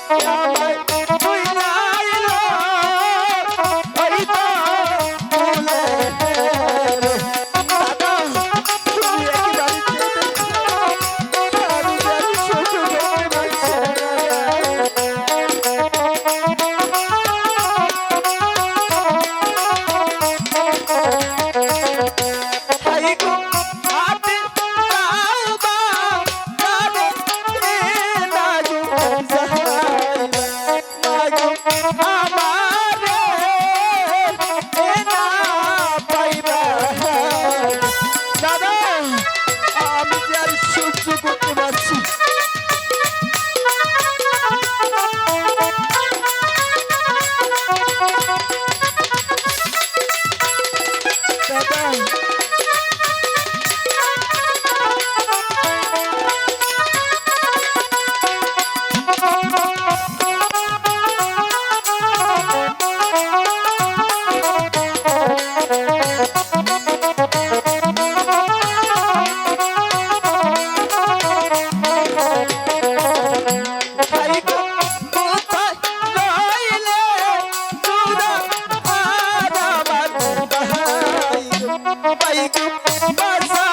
Yeah. Bye-bye. পাইকুম বাসা